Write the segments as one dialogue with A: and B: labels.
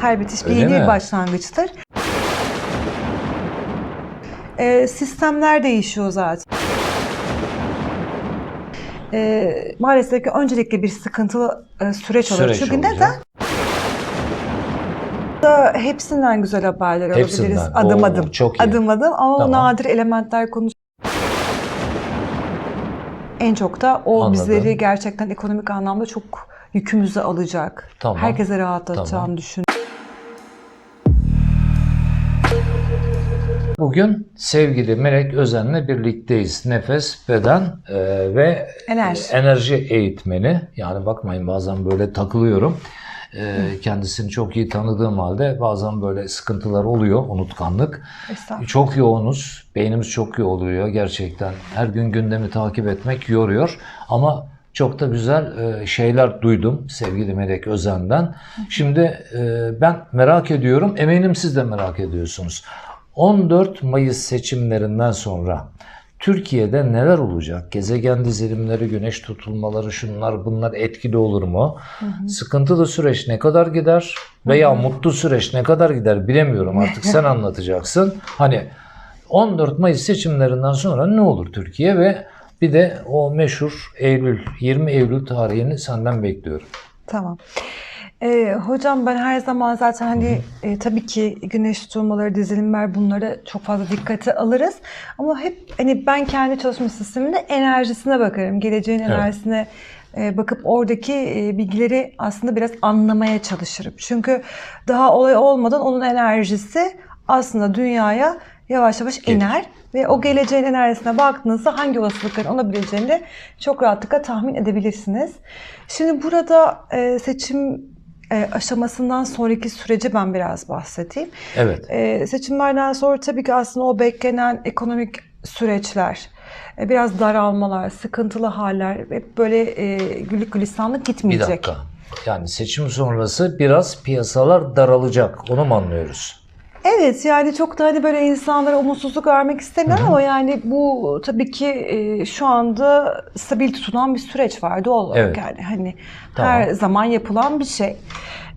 A: Her bitiş bir
B: Öyle
A: yeni
B: mi?
A: bir başlangıçtır. Ee, sistemler değişiyor zaten. Ee, maalesef ki öncelikle bir sıkıntılı e, süreç oluyor.
B: Süreç
A: Çünkü
B: olacak.
A: neden? Da hepsinden güzel haberler
B: Hepsinden.
A: alabiliriz adım
B: Oo,
A: adım.
B: çok iyi.
A: Adım adım ama
B: Tamam.
A: nadir elementler konusu en çok da o
B: Anladım.
A: bizleri gerçekten ekonomik anlamda çok yükümüzü alacak.
B: Tamam.
A: Herkese rahatlatacağını
B: Tamam.
A: düşün.
B: Bugün sevgili Melek Özen'le birlikteyiz. Nefes, beden e, ve
A: Enerji.
B: e, enerji eğitmeni. Yani bakmayın bazen böyle takılıyorum. E, kendisini çok iyi tanıdığım halde bazen böyle sıkıntılar oluyor, unutkanlık. Çok yoğunuz, beynimiz çok yoğuluyor gerçekten. Her gün gündemi takip etmek yoruyor ama çok da güzel e, şeyler duydum sevgili Melek Özen'den. Şimdi e, ben merak ediyorum, eminim siz de merak ediyorsunuz. 14 Mayıs seçimlerinden sonra Türkiye'de neler olacak? Gezegen dizilimleri, güneş tutulmaları, şunlar bunlar etkili olur mu? Sıkıntılı süreç ne kadar gider? Veya mutlu süreç ne kadar gider bilemiyorum artık sen anlatacaksın. Hani 14 Mayıs seçimlerinden sonra ne olur Türkiye ve bir de o meşhur Eylül, 20 Eylül tarihini senden bekliyorum.
A: Tamam. Ee, hocam ben her zaman zaten hani e, tabii ki güneş tutulmaları, dizilimler bunları çok fazla dikkate alırız. Ama hep hani ben kendi çalışma sisteminde enerjisine bakarım. Geleceğin
B: Evet.
A: enerjisine e, bakıp oradaki e, bilgileri aslında biraz anlamaya çalışırım. Çünkü daha olay olmadan onun enerjisi aslında dünyaya yavaş yavaş
B: Gelir.
A: iner ve o geleceğin enerjisine baktığınızda hangi olasılıkların olabileceğini de çok rahatlıkla tahmin edebilirsiniz. Şimdi burada e, seçim e, aşamasından sonraki süreci ben biraz bahsedeyim.
B: Evet.
A: E, seçimlerden sonra tabii ki aslında o beklenen ekonomik süreçler, e, biraz daralmalar, sıkıntılı haller hep böyle e, güllük gülistanlık
B: Bir
A: gitmeyecek.
B: dakika. Yani seçim sonrası biraz piyasalar daralacak. Onu mu anlıyoruz?
A: Evet yani çok da hani böyle insanlara umutsuzluk vermek istemiyorum ama yani bu tabii ki e, şu anda stabil tutulan bir süreç var doğal olarak
B: Evet.
A: yani hani
B: Tamam.
A: her zaman yapılan bir şey.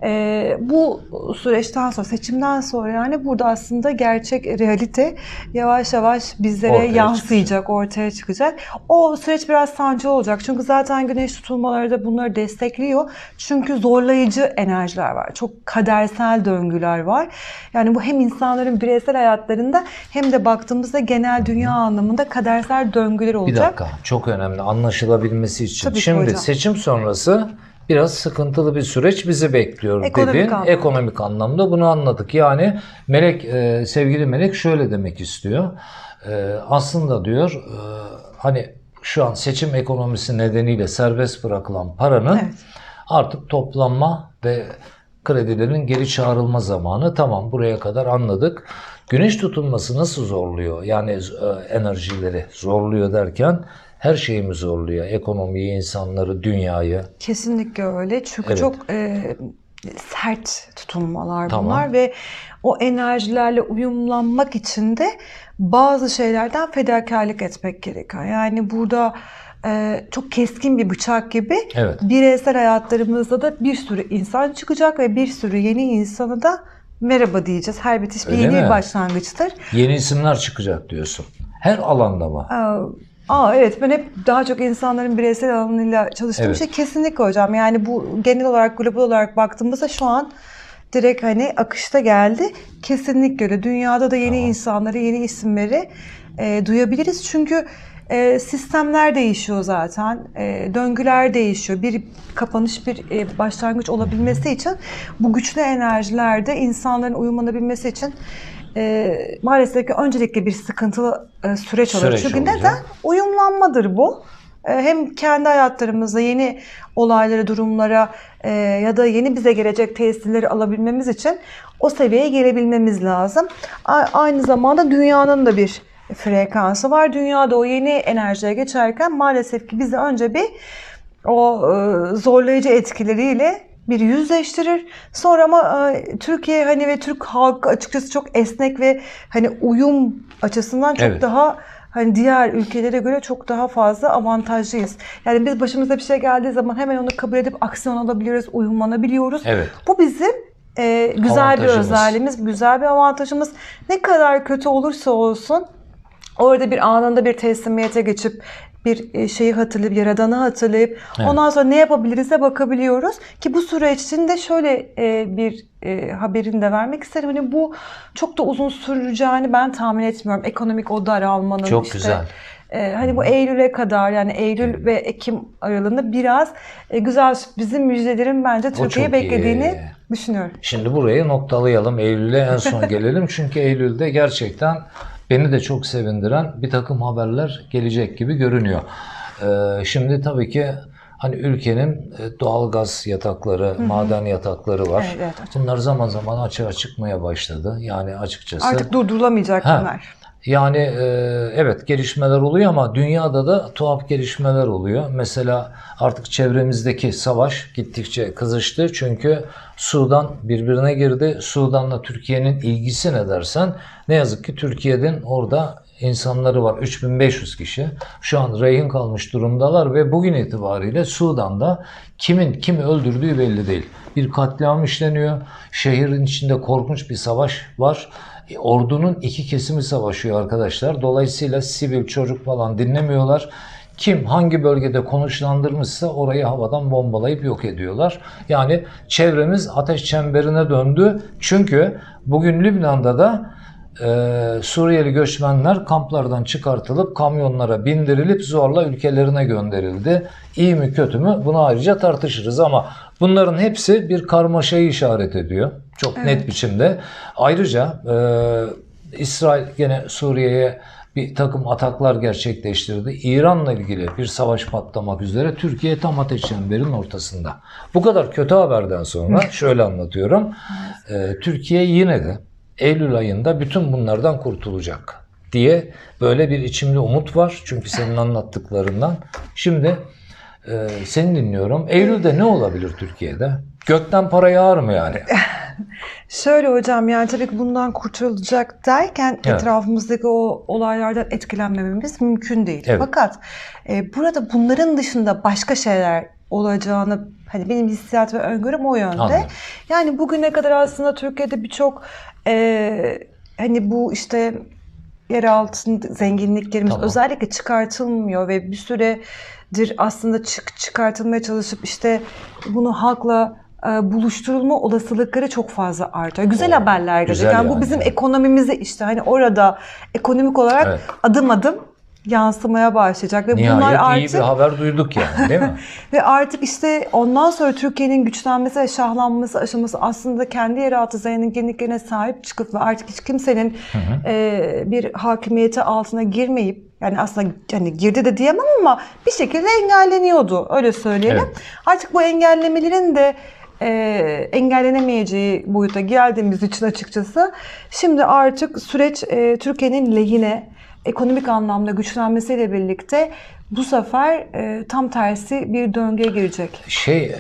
A: E, bu süreçten sonra seçimden sonra yani burada aslında gerçek realite yavaş yavaş bizlere
B: Ortaya
A: yansıyacak, ortaya çıkacak. O süreç biraz sancılı olacak. Çünkü zaten güneş tutulmaları da bunları destekliyor. Çünkü zorlayıcı enerjiler var. Çok kadersel döngüler var. Yani bu hem insanların bireysel hayatlarında hem de baktığımızda genel dünya anlamında kadersel döngüler
B: Bir
A: olacak.
B: dakika. Çok önemli. Anlaşılabilmesi için.
A: Tabii
B: Şimdi
A: hocam.
B: seçim sonrası biraz sıkıntılı bir süreç bizi bekliyor
A: Ekonomik
B: dedin.
A: anlamda.
B: Ekonomik anlamda bunu anladık. Yani Melek, e, sevgili Melek şöyle demek istiyor. E, aslında diyor e, hani şu an seçim ekonomisi nedeniyle serbest bırakılan paranın
A: Evet.
B: artık toplanma ve kredilerin geri çağrılma zamanı. Tamam buraya kadar anladık. Güneş tutulması nasıl zorluyor? Yani e, enerjileri zorluyor derken her şeyimi zorluyor. Ekonomiyi, insanları, dünyayı.
A: Kesinlikle öyle. Çünkü
B: Evet.
A: çok e, sert tutulmalar
B: Tamam.
A: bunlar ve o enerjilerle uyumlanmak için de bazı şeylerden fedakarlık etmek gerekiyor. Yani burada e, çok keskin bir bıçak gibi
B: Evet.
A: bireysel hayatlarımızda da bir sürü insan çıkacak ve bir sürü yeni insana da merhaba diyeceğiz. Her bitiş bir
B: Öyle
A: yeni
B: mi?
A: başlangıçtır.
B: Yeni isimler çıkacak diyorsun. Her alanda mı?
A: Aa, Aa evet ben hep daha çok insanların bireysel alanıyla çalıştığım
B: Evet.
A: şey kesinlikle hocam. Yani bu genel olarak global olarak baktığımızda şu an direkt hani akışta geldi. Kesinlikle öyle. Dünyada da yeni
B: Tamam.
A: insanları, yeni isimleri e, duyabiliriz. Çünkü e, sistemler değişiyor zaten. E, döngüler değişiyor. Bir kapanış, bir e, başlangıç olabilmesi için bu güçlü enerjilerde insanların uyumlanabilmesi için e, maalesef ki öncelikle bir sıkıntılı e, süreç.
B: Süreç
A: Çünkü
B: olacak.
A: neden? Uyumlanmadır bu. E, Hem kendi hayatlarımızda yeni olaylara, durumlara e, ya da yeni bize gelecek tesirleri alabilmemiz için o seviyeye gelebilmemiz lazım. A- Aynı zamanda dünyanın da bir frekansı var. Dünyada o yeni enerjiye geçerken maalesef ki bizi önce bir o e, zorlayıcı etkileriyle bir yüzleştirir. Sonra ama e, Türkiye hani ve Türk halkı açıkçası çok esnek ve hani uyum açısından çok
B: Evet.
A: daha hani diğer ülkelere göre çok daha fazla avantajlıyız. Yani biz başımıza bir şey geldiği zaman hemen onu kabul edip aksiyon alabiliyoruz, uyumlanabiliyoruz.
B: Evet.
A: Bu bizim e, güzel bir özelliğimiz, güzel bir avantajımız. Ne kadar kötü olursa olsun orada bir anında bir teslimiyete geçip bir e, şeyi hatırlayıp, yaradanı hatırlayıp
B: Evet.
A: ondan sonra ne yapabiliriz'e bakabiliyoruz. Ki bu süreç içinde şöyle e, bir e, haberini de vermek isterim. Hani bu çok da uzun süreceğini ben tahmin etmiyorum. Ekonomik o daralmanın
B: Çok
A: işte,
B: güzel.
A: hani bu Eylül'e kadar yani Eylül ve Ekim aralığında biraz e, güzel bizim müjdelerin bence Türkiye'yi beklediğini
B: iyi.
A: düşünüyorum.
B: Şimdi burayı noktalayalım. Eylül'e en son gelelim. Çünkü Eylül'de gerçekten beni de çok sevindiren bir takım haberler gelecek gibi görünüyor. Ee, şimdi tabii ki hani ülkenin e, doğalgaz yatakları, maden yatakları var.
A: Evet, evet.
B: Bunlar zaman zaman açığa çıkmaya başladı. Yani açıkçası
A: Artık durdurulamayacak
B: Ha.
A: bunlar.
B: Yani e, evet gelişmeler oluyor ama dünyada da tuhaf gelişmeler oluyor. Mesela artık çevremizdeki savaş gittikçe kızıştı. Çünkü Sudan birbirine girdi. Sudan'la Türkiye'nin ilgisi ne dersen ne yazık ki Türkiye'nin orada insanları var. 3500 kişi. Şu an rehin kalmış durumdalar ve bugün itibariyle Sudan'da kimin kimi öldürdüğü belli değil. Bir katliam işleniyor. Şehrin içinde korkunç bir savaş var. E, Ordunun iki kesimi savaşıyor arkadaşlar. Dolayısıyla sivil çocuk falan dinlemiyorlar. Kim hangi bölgede konuşlandırmışsa orayı havadan bombalayıp yok ediyorlar. Yani çevremiz ateş çemberine döndü. Çünkü bugün Lübnan'da da e, Suriyeli göçmenler kamplardan çıkartılıp kamyonlara bindirilip zorla ülkelerine gönderildi. İyi mi kötü mü bunu ayrıca tartışırız ama bunların hepsi bir karmaşayı işaret ediyor. Çok net biçimde. Ayrıca e, İsrail gene Suriye'ye bir takım ataklar gerçekleştirdi. İran'la ilgili bir savaş patlamak üzere Türkiye tam ateş çemberinin ortasında. Bu kadar kötü haberden sonra şöyle anlatıyorum. E, Türkiye yine de Eylül ayında bütün bunlardan kurtulacak diye böyle bir içimde umut var. Çünkü senin anlattıklarından. Şimdi e, seni dinliyorum. Eylül'de ne olabilir Türkiye'de? Gökten para yağar mı yani?
A: Şöyle hocam yani tabii ki bundan kurtulacak derken
B: Evet.
A: etrafımızdaki o olaylardan etkilenmememiz mümkün değil.
B: Evet.
A: Fakat e, burada bunların dışında başka şeyler olacağını hani benim hissiyat ve öngörüm o yönde.
B: Anladım.
A: Yani bugüne kadar aslında Türkiye'de birçok e, hani bu işte yeraltı zenginliklerimiz
B: Tamam.
A: özellikle çıkartılmıyor ve bir süredir aslında çık çıkartılmaya çalışıp işte bunu halkla buluşturulma olasılıkları çok fazla artıyor. Güzel
B: Oo,
A: haberler
B: güzel
A: Yani, bu
B: yani.
A: bizim ekonomimizi işte hani orada ekonomik olarak
B: Evet.
A: adım adım yansımaya başlayacak ve bunlar
B: Nihayet iyi
A: artık
B: bir haber duyduk yani değil mi?
A: ve artık işte ondan sonra Türkiye'nin güçlenmesi ve şahlanması aşaması aslında kendi yeraltı zenginliklerine sahip çıkıp ve artık hiç kimsenin e, bir hakimiyeti altına girmeyip yani aslında hani girdi de diyemem ama bir şekilde engelleniyordu öyle söyleyelim.
B: Evet.
A: Artık bu engellemelerin de e, engellenemeyeceği boyuta geldiğimiz için açıkçası şimdi artık süreç e, Türkiye'nin lehine ekonomik anlamda güçlenmesiyle birlikte bu sefer e, tam tersi bir döngüye girecek.
B: Şey, e,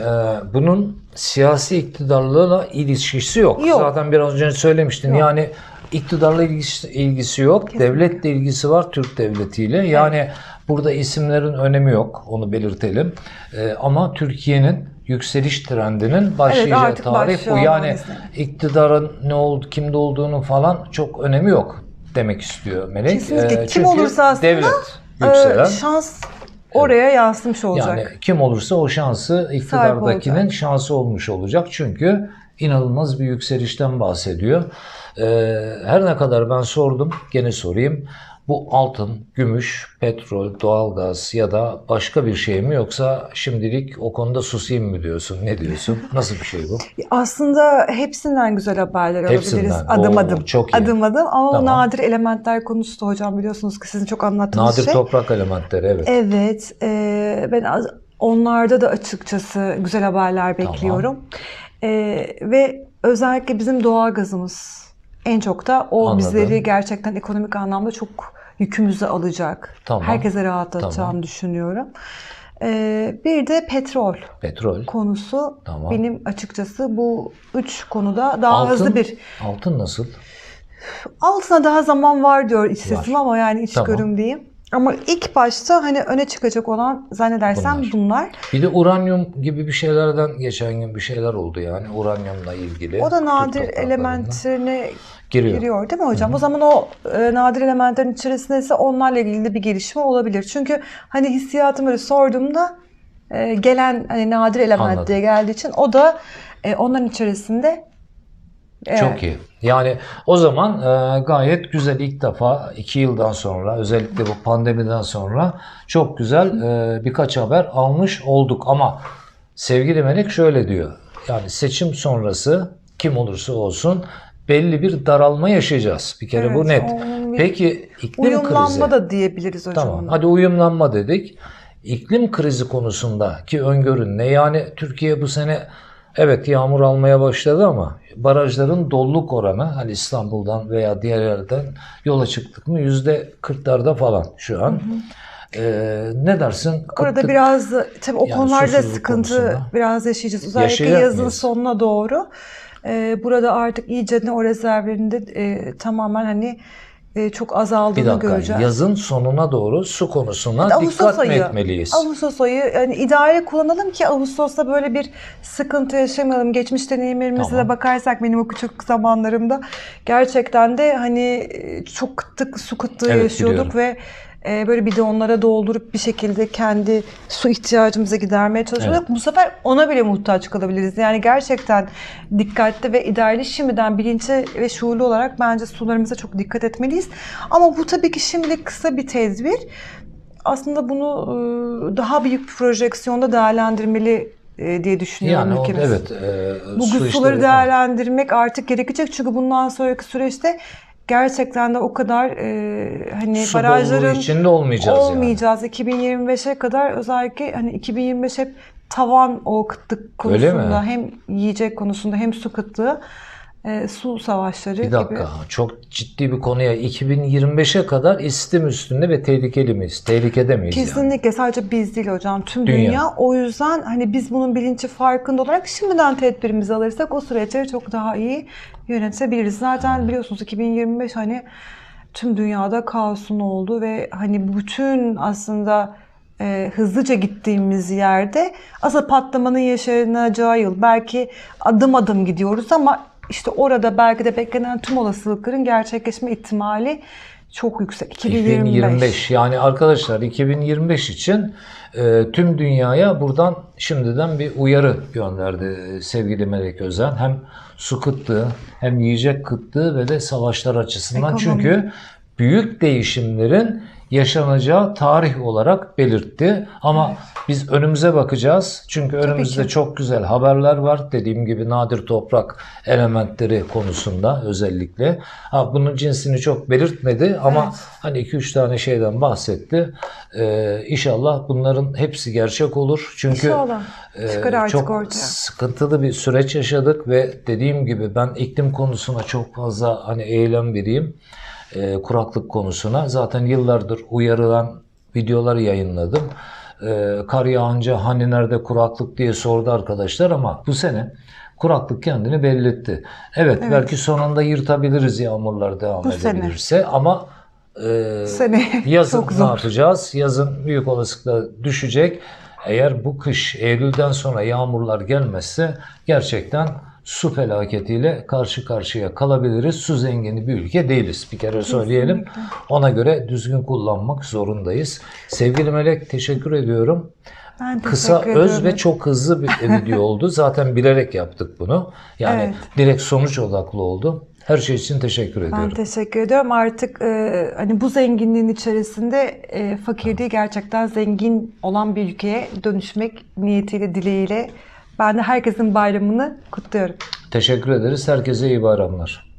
B: bunun siyasi iktidarla ilişkisi yok.
A: Yok.
B: Zaten biraz önce söylemiştin.
A: Yok.
B: Yani iktidarla ilgisi, ilgisi yok.
A: Kesinlikle.
B: Devletle ilgisi var Türk devletiyle. Yani burada isimlerin önemi yok. Onu belirtelim. E, ama Türkiye'nin yükseliş trendinin başlayacağı
A: artık
B: tarih bu. Yani iktidarın ne oldu, kimde olduğunu falan çok önemi yok demek istiyor Melek.
A: Kesinlikle.
B: E,
A: Kim olursa aslında,
B: devlet
A: Ee,
B: yükselen
A: şans oraya yansımış olacak.
B: yani kim olursa o şansı iktidardakinin şansı olmuş olacak. Çünkü inanılmaz bir yükselişten bahsediyor. Ee, her ne kadar ben sordum, gene sorayım. Bu altın, gümüş, petrol, doğalgaz ya da başka bir şey mi yoksa şimdilik o konuda susayım mı diyorsun? Ne diyorsun? Nasıl bir şey bu?
A: Aslında hepsinden güzel haberler
B: Hepsinden.
A: alabiliriz adım
B: Oo,
A: adım.
B: çok iyi.
A: Adım adım ama
B: Tamam.
A: nadir elementler konusu da hocam biliyorsunuz ki sizin çok anlattığınız
B: Nadir
A: şey.
B: toprak elementleri evet.
A: Evet, e, ben az- onlarda da açıkçası güzel haberler bekliyorum. E, ve özellikle bizim doğalgazımız en çok da o
B: Anladım.
A: bizleri gerçekten ekonomik anlamda çok yükümüzü alacak.
B: Tamam.
A: Herkese rahatlatacağını
B: Tamam.
A: düşünüyorum. E, bir de petrol
B: Petrol.
A: konusu
B: Tamam.
A: benim açıkçası bu üç konuda daha
B: Altın,
A: hızlı bir
B: altın nasıl?
A: altına daha zaman var diyor iç sesim ama yani iç
B: Tamam.
A: görüm diyeyim. Ama ilk başta hani öne çıkacak olan zannedersem
B: Bunlar.
A: bunlar.
B: Bir de uranyum gibi bir şeylerden geçen gün bir şeyler oldu yani uranyumla ilgili.
A: O da nadir elementlerine
B: giriyor.
A: giriyor değil mi hocam? O zaman o e, nadir elementlerin içerisinde ise onlarla ilgili de bir gelişme olabilir. Çünkü hani hissiyatımı böyle sorduğumda e, gelen hani nadir element
B: Anladım.
A: diye geldiği için o da e, onların içerisinde e,
B: Çok iyi. Yani o zaman e, gayet güzel ilk defa iki yıldan sonra özellikle bu pandemiden sonra çok güzel e, birkaç haber almış olduk. Ama sevgili Melek şöyle diyor. Yani seçim sonrası kim olursa olsun belli bir daralma yaşayacağız. Bir kere bu
A: Evet,
B: net.
A: onun bir
B: Peki iklim
A: uyumlanma
B: krizi.
A: da diyebiliriz hocam
B: Tamam. Hadi uyumlanma dedik. İklim krizi konusunda ki öngörün ne? Yani Türkiye bu sene evet yağmur almaya başladı ama barajların doluluk oranı hani İstanbul'dan veya diğer yerlerden yola çıktık mı yüzde 40'larda falan şu an. Ee, ne dersin?
A: Orada
B: Kıtlık-
A: biraz da tabii o
B: Yani
A: konularda sıkıntı
B: konusunda.
A: biraz yaşayacağız. Özellikle yazın
B: mıyız?
A: sonuna doğru. Ee, burada artık iyice ne o rezervlerinde e, tamamen hani e, çok
B: bir
A: azaldığını
B: dakika
A: göreceğiz.
B: yazın sonuna doğru su konusuna
A: Ağustos
B: dikkat
A: ayı.
B: etmeliyiz?
A: Ağustos ayı yani idare kullanalım ki Ağustos'ta böyle bir sıkıntı yaşamayalım. Geçmiş deneyimlerimize
B: Tamam.
A: de bakarsak benim o küçük zamanlarımda gerçekten de hani çok kıtlık, su kıtlığı
B: Evet,
A: yaşıyorduk ve e, böyle bidonlara doldurup bir şekilde kendi su ihtiyacımızı gidermeye çalışıyorduk. Bu sefer ona bile muhtaç kalabiliriz. Yani gerçekten dikkatli ve idareli şimdiden bilinçli ve şuurlu olarak bence sularımıza çok dikkat etmeliyiz. Ama bu tabii ki şimdilik kısa bir tedbir aslında bunu e, daha büyük bir projeksiyonda değerlendirmeli e, diye düşünüyorum
B: Yani o,
A: ülkemiz.
B: evet. e,
A: Bu
B: su
A: suları değerlendirmek artık gerekecek çünkü bundan sonraki süreçte gerçekten de o kadar e, hani
B: Su
A: barajların
B: içinde olmayacağız yani.
A: olmayacağız. 2025'e kadar özellikle hani 2025 hep tavan o kıtlık konusunda hem yiyecek konusunda hem su kıtlığı e, su savaşları
B: Bir dakika.
A: gibi.
B: Çok ciddi bir konuya 2025'e kadar istim üstünde ve tehlikeli miyiz? Tehlikede miyiz yani?
A: Kesinlikle sadece biz değil hocam tüm
B: Dünya.
A: dünya. O yüzden hani biz bunun bilinci farkında olarak şimdiden tedbirimizi alırsak o süreçleri çok daha iyi yönetebiliriz. Zaten biliyorsunuz 2025 hani tüm dünyada kaosun olduğu ve hani bütün aslında e, hızlıca gittiğimiz yerde asıl patlamanın yaşanacağı yıl. Belki adım adım gidiyoruz ama işte orada belki de beklenen tüm olasılıkların gerçekleşme ihtimali çok yüksek. 2025.
B: 2025 yani arkadaşlar 2025 için e, tüm dünyaya buradan şimdiden bir uyarı gönderdi e, sevgili Melek Özen. Hem su kıtlığı hem yiyecek kıtlığı ve de savaşlar açısından.
A: Ekonomi.
B: Çünkü büyük değişimlerin yaşanacağı tarih olarak belirtti. Ama biz önümüze bakacağız. Çünkü önümüzde
A: ki.
B: çok güzel haberler var. Dediğim gibi nadir toprak elementleri konusunda özellikle. Ha, bunun cinsini çok belirtmedi ama
A: Evet.
B: hani 2-3 tane şeyden bahsetti. Ee, inşallah bunların hepsi gerçek olur. Çünkü
A: İnşallah.
B: e, çok
A: ortaya.
B: sıkıntılı bir süreç yaşadık ve dediğim gibi ben iklim konusuna çok fazla hani eylem vereyim. Ee, kuraklık konusuna. Zaten yıllardır uyarılan videoları yayınladım. Ee, kar yağınca hani nerede kuraklık diye sordu arkadaşlar ama bu sene kuraklık kendini belli etti. Evet, belki sonunda yırtabiliriz yağmurlar devam
A: Bu sene.
B: edebilirse ama e,
A: Sene
B: yazın
A: çok
B: ne
A: zor.
B: yapacağız? Yazın büyük olasılıkla düşecek. Eğer bu kış Eylül'den sonra yağmurlar gelmezse gerçekten su felaketiyle karşı karşıya kalabiliriz. Su zengini bir ülke değiliz. Bir kere söyleyelim. Ona göre düzgün kullanmak zorundayız. Sevgili Melek teşekkür ediyorum.
A: Ben
B: Kısa,
A: teşekkür
B: öz
A: ediyorum.
B: ve çok hızlı bir video oldu. Zaten bilerek yaptık bunu. Yani
A: Evet.
B: direkt sonuç odaklı oldu. Her şey için teşekkür
A: Ben
B: ediyorum.
A: teşekkür ediyorum. Artık e, hani bu zenginliğin içerisinde e, fakir değil gerçekten zengin olan bir ülkeye dönüşmek niyetiyle, dileğiyle ben de herkesin bayramını kutluyorum.
B: Teşekkür ederiz. Herkese iyi bayramlar.